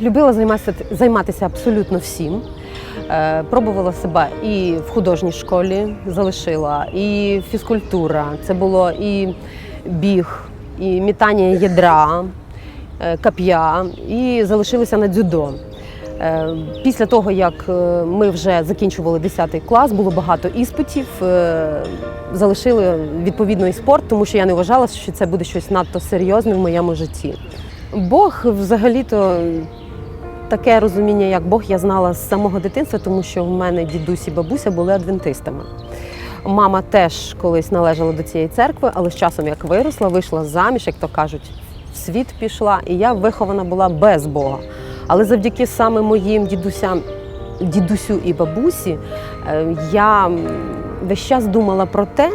любила займатися, займатися абсолютно всім. Е, Пробувала себе і в художній школі залишила, і фізкультура. Це було і біг, і мітання ядра, е, кап'я, і залишилася на дзюдо. Е, Після того, як ми вже закінчували 10 клас, було багато іспитів. Залишили відповідно і спорт, тому що я не вважала, що це буде щось надто серйозне в моєму житті. Бог взагалі-то таке розуміння, як Бог, я знала з самого дитинства, тому що в мене дідусь і бабуся були адвентистами. Мама теж колись належала до цієї церкви, але з часом, як виросла, вийшла заміж, як то кажуть, в світ пішла, і я вихована була без Бога. Але завдяки саме моїм дідусям, дідусю і бабусі, е, я весь час думала про те,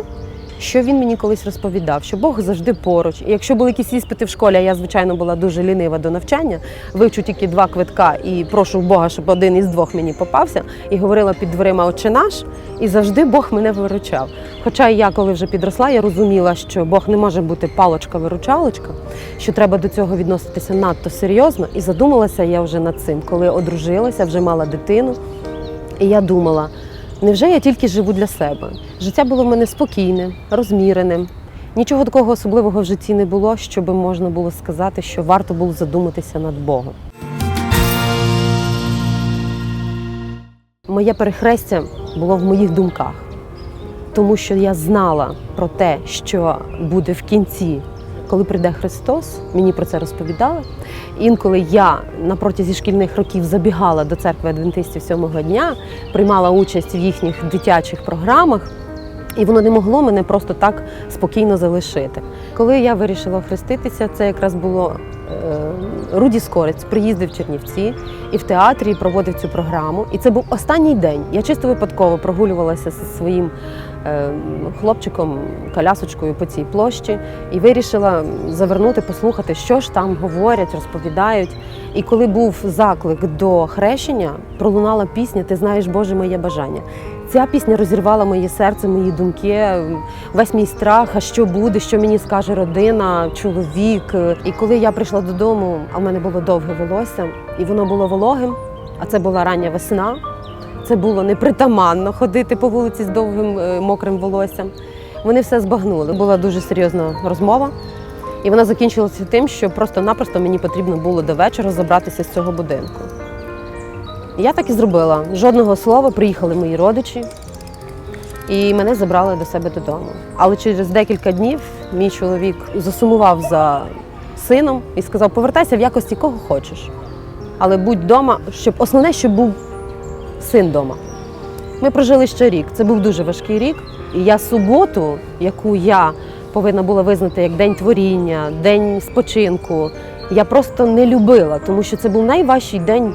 що він мені колись розповідав, що Бог завжди поруч. І якщо були якісь іспити в школі, а я, звичайно, була дуже лінива до навчання, вивчу тільки два квитка і прошу Бога, щоб один із двох мені попався, і говорила під дверима Отче наш, і завжди Бог мене виручав. Хоча я, коли вже підросла, я розуміла, що Бог не може бути палочка-виручалочка, що треба до цього відноситися надто серйозно. І задумалася я вже над цим, коли одружилася, вже мала дитину. І я думала, невже я тільки живу для себе? Життя було в мене спокійним, розміреним. Нічого такого особливого в житті не було, щоб можна було сказати, що варто було задуматися над Богом. Моє перехрестя було в моїх думках, тому що я знала про те, що буде в кінці, коли прийде Христос. Мені про це розповідали. Інколи я на протязі шкільних років забігала до церкви адвентистів сьомого дня, приймала участь в їхніх дитячих програмах. І воно не могло мене просто так спокійно залишити. Коли я вирішила хреститися, це якраз було е, Руді Скорець приїздив в Чернівці і в театрі проводив цю програму. І це був останній день. Я чисто випадково прогулювалася зі своїм хлопчиком, колясочкою по цій площі і вирішила завернути, послухати, що ж там говорять, розповідають. І коли був заклик до хрещення, пролунала пісня Ти знаєш, Боже, моє бажання. Ця пісня розірвала моє серце, мої думки, весь мій страх, а що буде, що мені скаже родина, чоловік. І коли я прийшла додому, а в мене було довге волосся, і воно було вологим, а це була рання весна. Це було непритаманно ходити по вулиці з довгим е, мокрим волоссям. Вони все збагнули. Була дуже серйозна розмова, і вона закінчилася тим, що просто-напросто мені потрібно було до вечора забратися з цього будинку. Я так і зробила. Жодного слова приїхали мої родичі, і мене забрали до себе додому. Але через декілька днів мій чоловік засумував за сином і сказав: повертайся в якості кого хочеш. Але будь вдома, щоб основне, щоб був син вдома. Ми прожили ще рік. Це був дуже важкий рік. І я суботу, яку я повинна була визнати як день творіння, день спочинку, я просто не любила, тому що це був найважчий день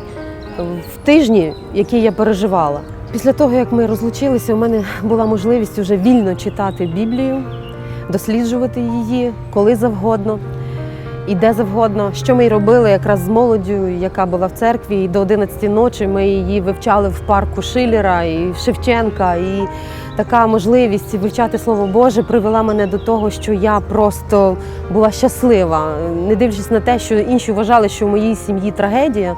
в тижні, який я переживала. Після того, як ми розлучилися, у мене була можливість вже вільно читати Біблію, досліджувати її коли завгодно і де завгодно. Що ми й робили якраз з молоддю, яка була в церкві, і до 11 ночі ми її вивчали в парку Шилера і Шевченка. І така можливість вивчати Слово Боже привела мене до того, що я просто була щаслива, не дивлячись на те, що інші вважали, що в моїй сім'ї трагедія.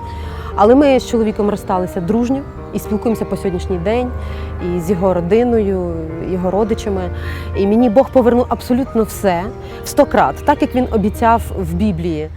Але ми з чоловіком розсталися дружньо і спілкуємося по сьогоднішній день і з його родиною, його родичами. І мені Бог повернув абсолютно все в сто крат, так як він обіцяв в Біблії.